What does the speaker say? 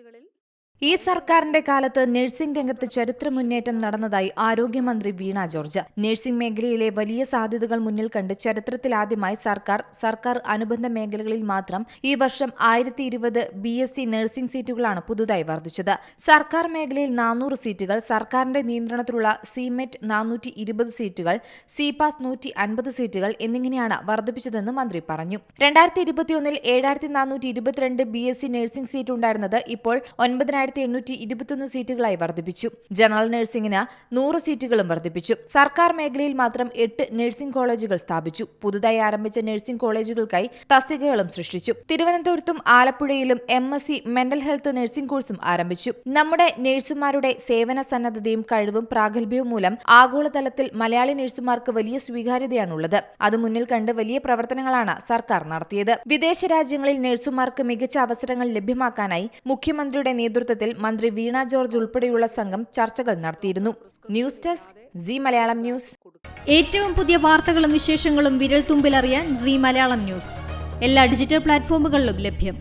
കോളേജുകളിൽ ഈ സർക്കാരിന്റെ കാലത്ത് നഴ്സിംഗ് രംഗത്ത് ചരിത്ര മുന്നേറ്റം നടന്നതായി ആരോഗ്യമന്ത്രി വീണ ജോർജ്. നഴ്സിംഗ് മേഖലയിലെ വലിയ സാധ്യതകൾ മുന്നിൽ കണ്ട് ചരിത്രത്തിലാദ്യമായി സർക്കാർ സർക്കാർ അനുബന്ധ മേഖലകളിൽ മാത്രം ഈ വർഷം ആയിരത്തി ഇരുപത് ബി എസ് സി നഴ്സിംഗ് സീറ്റുകളാണ് പുതുതായി വർദ്ധിച്ചത്. സർക്കാർ മേഖലയിൽ നാനൂറ് സീറ്റുകൾ സർക്കാരിന്റെ നിയന്ത്രണത്തിലുള്ള സിമെറ്റ് നാനൂറ്റി ഇരുപത് സീറ്റുകൾ സിപാസ് നൂറ്റി അൻപത് സീറ്റുകൾ എന്നിങ്ങനെയാണ് വർദ്ധിപ്പിച്ചതെന്ന് മന്ത്രി പറഞ്ഞു. രണ്ടായിരത്തി ഇരുപത്തിയൊന്നിൽ ഏഴായിരത്തി നാനൂറ്റി ഇരുപത്തിരണ്ട് B S C nursing seat ഉണ്ടായിരുന്നത് ഇപ്പോൾ ഒൻപതിനായിരത്തി എണ്ണൂറ്റി ഇരുപത്തൊന്ന് സീറ്റുകളായി വർദ്ധിപ്പിച്ചു. ജനറൽ നഴ്സിംഗിന് നൂറ് സീറ്റുകളും വർദ്ധിപ്പിച്ചു. സർക്കാർ മേഖലയിൽ മാത്രം എട്ട് നഴ്സിംഗ് കോളേജുകൾ സ്ഥാപിച്ചു. പുതുതായി ആരംഭിച്ച നഴ്സിംഗ് കോളേജുകൾക്കായി തസ്തികകളും സൃഷ്ടിച്ചു. തിരുവനന്തപുരത്തും ആലപ്പുഴയിലും M S C mental health nursing കോഴ്സും ആരംഭിച്ചു. നമ്മുടെ നഴ്സുമാരുടെ സേവന സന്നദ്ധതയും കഴിവും പ്രാഗൽഭ്യവും മൂലം ആഗോളതലത്തിൽ മലയാളി നഴ്സുമാർക്ക് വലിയ സ്വീകാര്യതയാണുള്ളത്. അത് മുന്നിൽ കണ്ട് വലിയ പ്രവർത്തനങ്ങളാണ് സർക്കാർ നടത്തിയത്. വിദേശ രാജ്യങ്ങളിൽ നഴ്സുമാർക്ക് മികച്ച അവസരങ്ങൾ ലഭ്യമാക്കാനായി മുഖ്യമന്ത്രിയുടെ നേതൃത്വത്തിൽ മന്ത്രി വീണ ജോർജ് ഉൾപ്പെടെയുള്ള സംഘം ചർച്ചകൾ നടത്തിയിരുന്നു. News desk Zee Malayalam news. ഏറ്റവും പുതിയ വാർത്തകളും വിശേഷങ്ങളും വിരൽ തുമ്പിലറിയാൻ സി മലയാളം ന്യൂസ്. എല്ലാ ഡിജിറ്റൽ പ്ലാറ്റ്ഫോമുകളിലും ലഭ്യം.